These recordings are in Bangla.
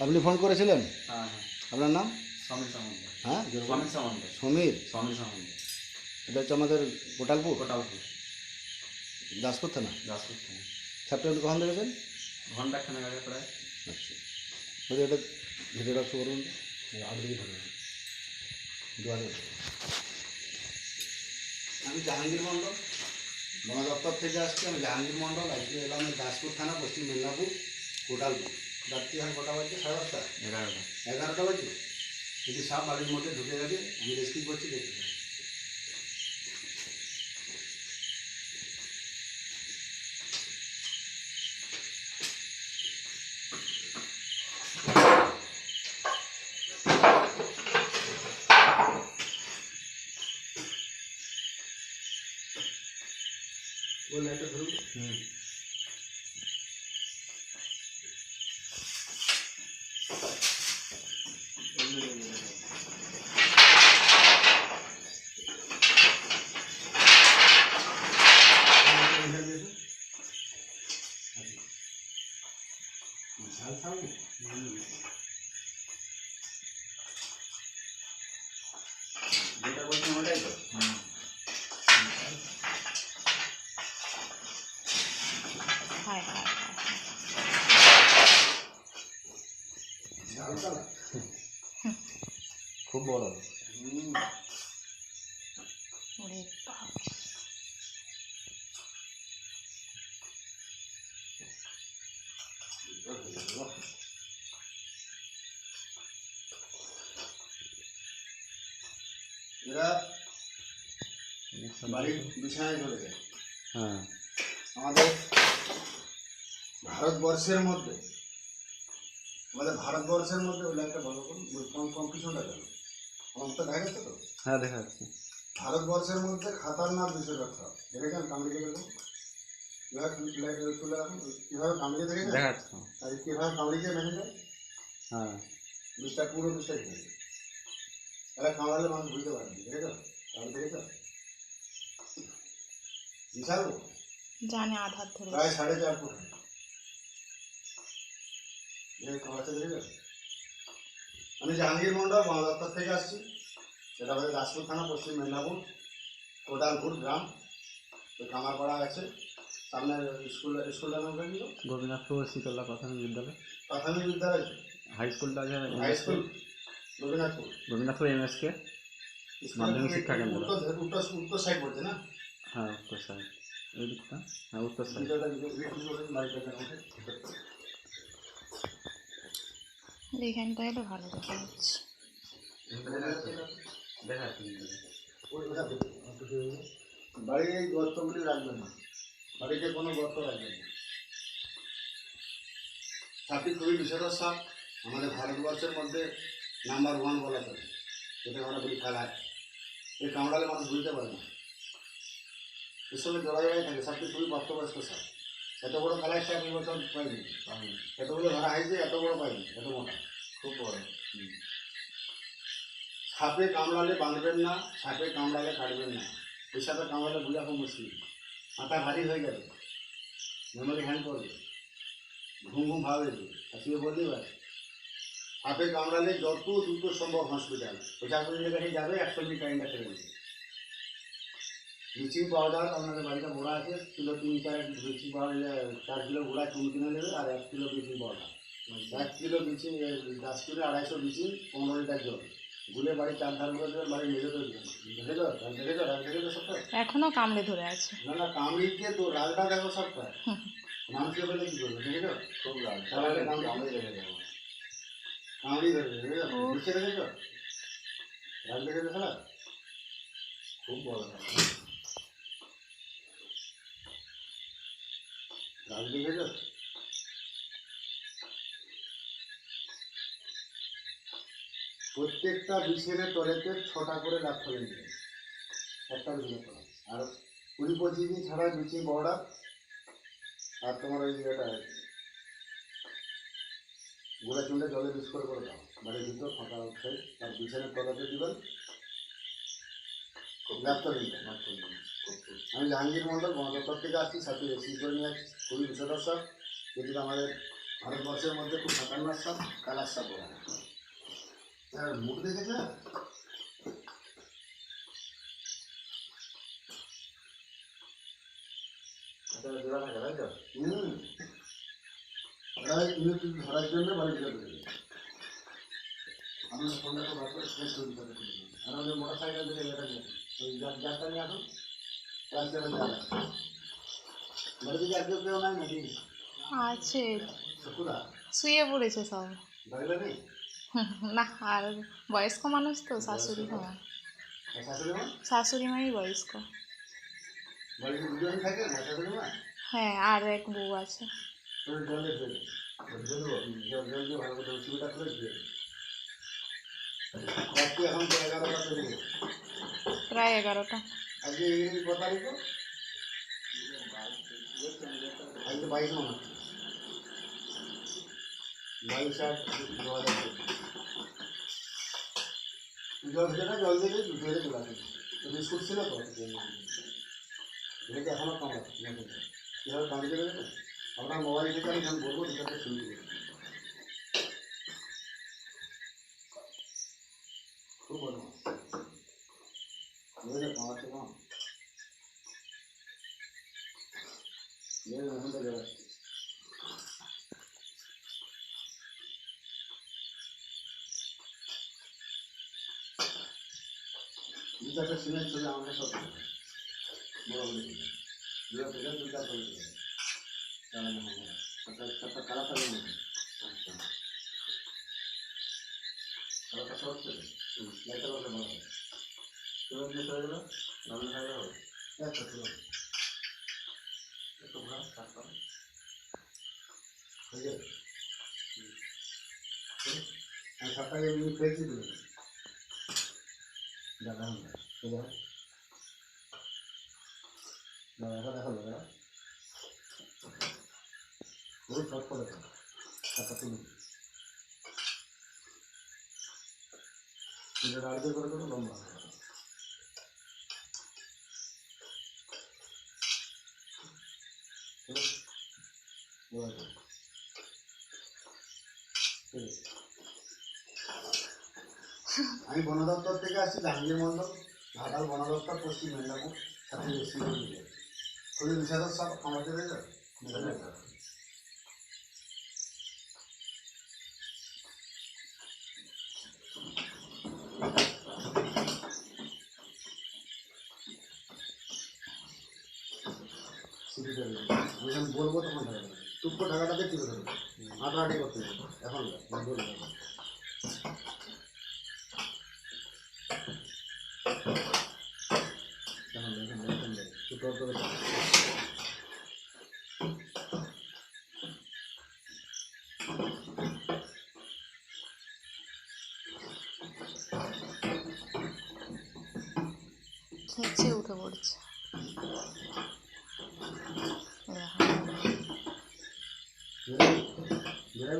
আপনি ফোন করেছিলেন? হ্যাঁ হ্যাঁ। আপনার নাম? হ্যাঁ? সমীর সমীর? এটা হচ্ছে আমাদের কোটালপুর কোটালপুর দাসপুর থানা? দাসপুর থেকে ছাত্রছাত্রী কখন দেখেছেন? ঘণ্টা খানেক আগে প্রায়। আচ্ছা। বলছি এটা ভিডিওটা একটু করুন। আগে দিকে ধরে আমি জাহাঙ্গীর মণ্ডল। বন দপ্তর থেকে আসছি। আমি জাহাঙ্গীর মণ্ডল। আজকে এলাম দাসপুর থানা পশ্চিম মেদিনীপুর কোটালপুর রাত্রি এখন কটা বাজছে? সাড়ে দশটা এগারোটা। এগারোটা বাজে? যদি সাপ বাড়ির মধ্যে ঢুকে গেছে আমি রেস্কিউ করছি দেখতে খুব বড়। এরা বাড়ির বিছানায় চলে যায়। হ্যাঁ। আমাদের ভারতবর্ষের মধ্যে আমাদের ভারতবর্ষের মধ্যে ওই লাইনটা ওই কম কম্পিটিশনটা কেন আমার তো দেখা যাচ্ছে তো? হ্যাঁ দেখা যাচ্ছে। ভারতবর্ষের মধ্যে খাতারনাক বিষয় কথা দেখেছেন কামড়িকে দেখুন? কীভাবে কামড়িকে দেখেছেন? আর কীভাবে কামড়িকে ভেঙে যায় হ্যাঁ। বিষটা পুরো বিষটা খেয়ে যায় তাহলে কামড়ালে মানুষ বুঝতে পারেনি দেখেছ? তাহলে দেখেছ? বিশাল বড়। জানে আধার ধরে প্রায় সাড়ে চার ফুট হয়। এই কামারটা দেখে আমি জাহাঙ্গীর মন্ডল বন দপ্তর থেকে আসছি। সেটা হচ্ছে দাসপুর থানা পশ্চিম মেদিনীপুর কোদালপুর গ্রাম। তো কামারপাড়া আছে। সামনে স্কুল স্কুলটার নাম কি গোপীনাথপুর শীতলা প্রাথমিক বিদ্যালয়। প্রাথমিক বিদ্যালয় হাই স্কুলটা আছে high school Rabindranathpur Gopinathpur MSK মাধ্যমিক শিক্ষা কেন্দ্র। উত্তর উত্তর উত্তর সাইড পড়ছে না? হ্যাঁ উত্তর সাইড এই দিকটা। হ্যাঁ উত্তর সাইড ওঠে এইখানটা এলে ভালো দেখা যাচ্ছে। বাড়ির এই গর্তগুলি রাখবেন না। বাড়িতে কোনো গর্ত রাখবেন না। সাপটি খুবই বিষধর সাপ। আমাদের ভারতবর্ষের মধ্যে নাম্বার ওয়ান বলা চলে। যেটা আমরা বলি খেলায় এই কামড়ালে মানুষ বুঝতে পারে না। এর সঙ্গে জড়া থাকে। সাপটি খুবই প্রাপ্তবয়স্ক সাপ। এত বড় খেলায় সাপ এই বছর পাইনি এতগুলো ধরা হয়েছে এত বড় পাইনি এত মোটা খুব বড়। সাপে কামড়ালে বাঁধবেন না সাপে কামড়ালে কাটবেন না। ওই সাপে কামড়ালে বোঝা খুব মুশকিল। মাথা ভারী হয়ে যাবে মেমোরি হ্যান্ড করবে। ঘুম ঘুম ভাবে আসলে বলতেই পারে সাপে কামড়ালে যত দ্রুত সম্ভব হসপিটাল প্রশাসনের কাছে যাবে একশো ছেড়ে দেবে। ব্লিচিং পাউডার আপনাদের বাড়িতে গোড়া আছে কিলো তিন চার ব্লিচিং পাউডার চার কিলো গোড়া চুন কিনে নেবে আর এক কিলো ব্লিচিং পাউডার এক কিলো ব্লিচিং দশ কিলো আড়াইশো ব্লিচিং পনেরো লিটার জল। গুলে বাড়ি চার ধার করে দেবেন বাড়ি মেরে দেবেন দেখেছ রাগ দেখেছ রাগ দেখেছ সবটা এখনও কামড়ে ধরে আছে। না না কামড়িকে তো রাগটা দেখো সবটা মানুষকে বলে কি করবে দেখেছ খুব রাগ তাহলে কামড়ি দেখে যাব কামড়ি ধরে দেখেছ ও। নিচে দেখেছ রাগ দেখেছ খেলা? খুব বড় রাগ। রাগ দেখেছ প্রত্যেকটা বিছেনের তলেতে ছটা করে লাভ ফেলে দিবে একটা বিছেনের তলা আর কুড়ি পঁচিশ দিন ছাড়া ব্লিচিং পাউডার আর তোমার ওই এটা গোড়া চুনটা জলে মিক্স করে করে দাও। বাড়ির ভিতর ফাঁকা উঠে আর বিছানার তলাতে দিবেন। দিবেন আমি জাহাঙ্গীর মন্ডল দপ্তর থেকে আসছি, সাথে রেসিভ করে নিয়ে আসছি। খুবই বিষদর্শক যদি আমাদের ভারতবর্ষের মধ্যে খুব খতরনাক সাপ কালার সাপ বলা হয়। মুখ দেখেছে ধরার জন্য বাড়ি ফিরে আপনার ফোনটা তো বার করে। আর আমাদের মোটর সাইকেল থেকে এটা নিয়ে আসুন। ওই আছে। শুয়ে পড়েছে সব। না আর বয়স্ক মানুষ তো শাশুড়ি হ্যাঁ মা। শাশুড়ি মাই বয়স্ক। হ্যাঁ আর এক বউ আছে। প্রায় এগারোটা আজকে? বাইশ মনে হচ্ছে বাইশ জল খেতে জল দিয়ে দিয়ে চলে আসে তো বিস্কুট ছিল তো এখনও কামড়াচ্ছে নতুন কীভাবে দেবে তো আপনার মোবাইল থেকে আমি বলব দুটাকে শুনতে দেবে খুব ভালো বুঝলে কামাচ্ছে কম দেখুন এখন তো যাবে দু চারটে সিমেন্ট ছবি আমাকে সব বড় বড় ছবি দুটো থেকে দুটা ছবি দেবে তাহলে না হবে একটা একটা কালা কালার মধ্যে আচ্ছা। কালারটা সব করলে ভালো হবে। তুমি দিয়ে চলে গেলো রান্না খাইলে হবে একটা ছিল তারপর হয়ে যাবে আমি সাতটাকে এমনি খেয়েছি আমরা দাদা দাদা দেখো দাদা বহুত দাও সাতটা তুলি এটা আড়তে করে দেবো লম্বা ঠিক আছে? এবার করো। ঠিক আছে। আমি বন দপ্তর থেকে আসছি জাহাঙ্গীর মন্ডল ঘাটাল বন দপ্তর পশ্চিম মেদিনীপুর সাথে জেলা। খুবই বিষাদর সব আমাদের যখন বলব তখন ঢাকা দেবে টুক করে ঢাকাটাতে টিপে আটাআটি করতে এখন বলব তখন। এখন দেখেন দেখেন দেখেন টুক করে করে চাপ। খেয়েছে উঠে পড়ছে এই দেখো।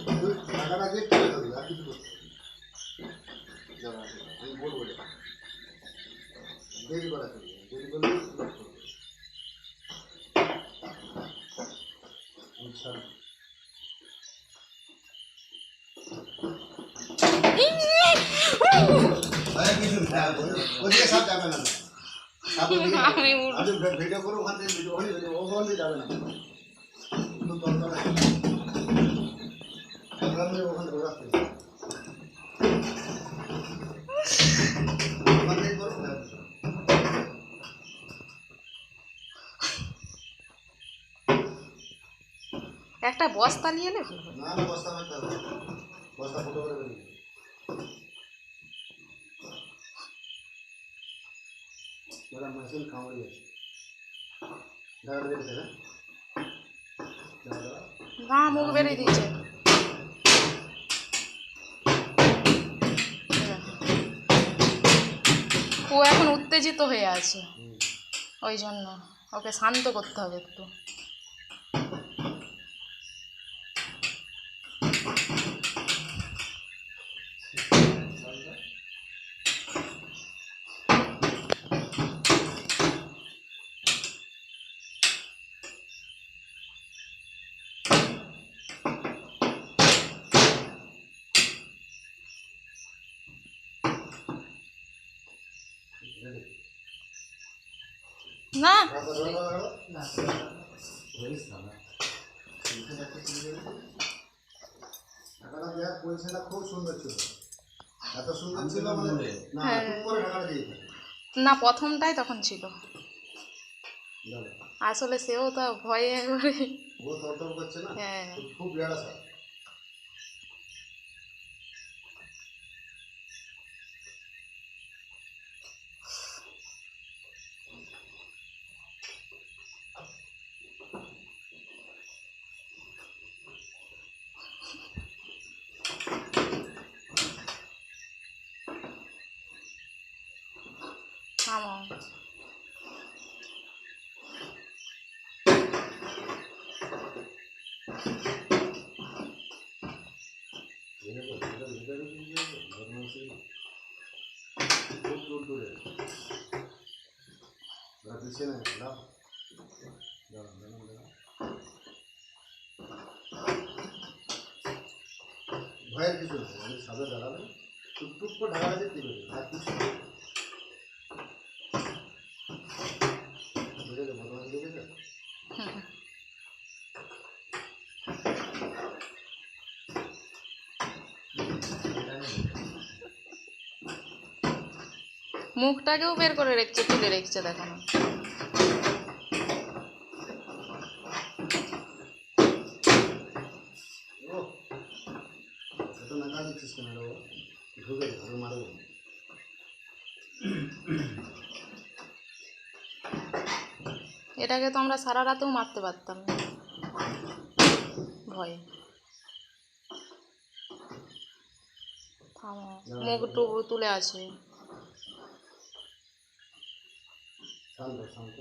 শুধু আর কিছু করতে আমি বলব দেরি করা চলবে দেরি করলে ব্লক করবে। ওদিকে সাপ যাবে না। আমি ভিডিও করো ওখান থেকে ভিডিও যাবে না একটা বস্তা নিয়ে ভালো না বস্তা বস্তা ফুটো করে বেরিয়ে না দাদা দাদা না মুখ বেরিয়ে দিচ্ছে ও এখন উত্তেজিত হয়ে আছে। ওই জন্য ওকে শান্ত করতে হবে একটু। না। খুব সুন্দর ছিল এত সুন্দর ছিল না না প্রথমটাই তখন ছিল। আসলে সেও তো ভয়ে একবারে ও তরতর করছে না? হ্যাঁ। খুব- খুব বেড়া স্যার থামো খুব দূর দূরে ওরা পিছিয়ে নেই দাও দাঁড়ান দাঁড়ান দাঁড়ান ভয়ের কিছু সামনে দাঁড়াবেন টুকটুক করে ঢাকা দিতে দেবে আর কিছু মুখটাকেও বের করে রেখেছে তুলে রেখেছে দেখো না ও এত নাকা দিচ্ছিস কেন রে বাবা? ঢুকে যা, আমি মারবো এটাকে তো আমরা সারা রাতেও মারতে পারতাম। না ভয়ে মুখ টুকু তুলে আছে। শান্ত শান্ত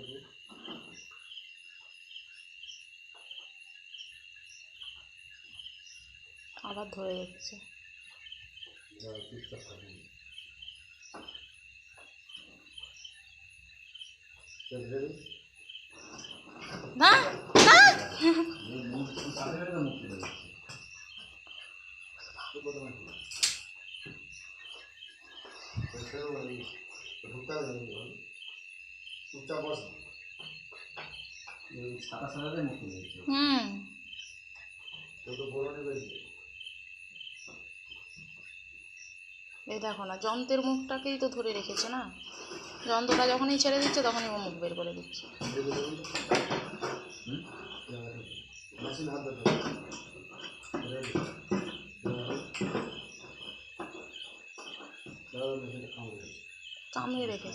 আবার ধরে রেখেছে যা, চুপচাপ থাকবি। না না ঢুকতে? চুপচাপ বস। সাদা দিয়েছে হুম। তো বড় নেবে এই দেখো না যন্ত্রের মুখটাকেই তো ধরে রেখেছে না? যন্ত্রটা যখনই ছেড়ে দিচ্ছে তখনই ও মুখ বের করে দিচ্ছে। দেখে দেখুন।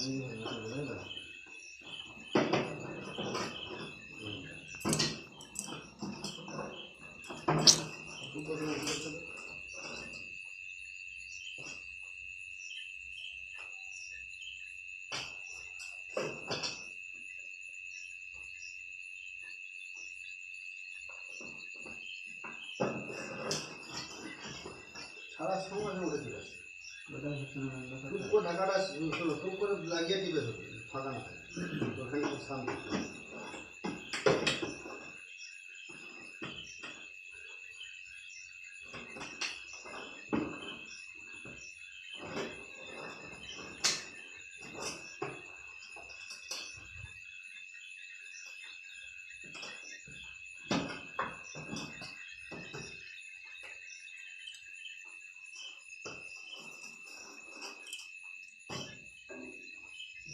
সময় চলে আসে। ঢাকাটা করে লাগিয়ে ধরবে ফাঁকা না থাকে। ওখানে শান্ত না না করে যাবে না। না মুখ করে যাবে ওই। কারণ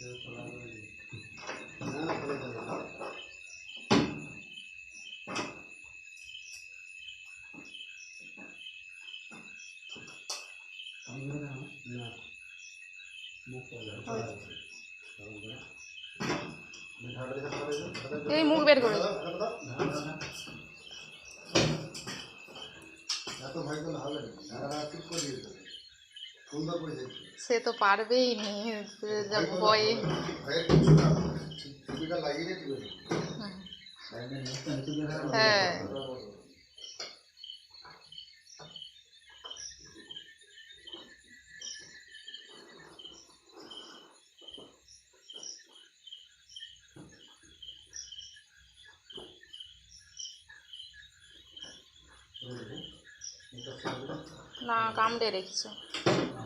না। ঢাকাটা দেখা সরাই দাও, ঢাকাটা এই মুখ বের করে। से तो पारे ही। नहीं जब बॉय हम्म। ना काम दे रही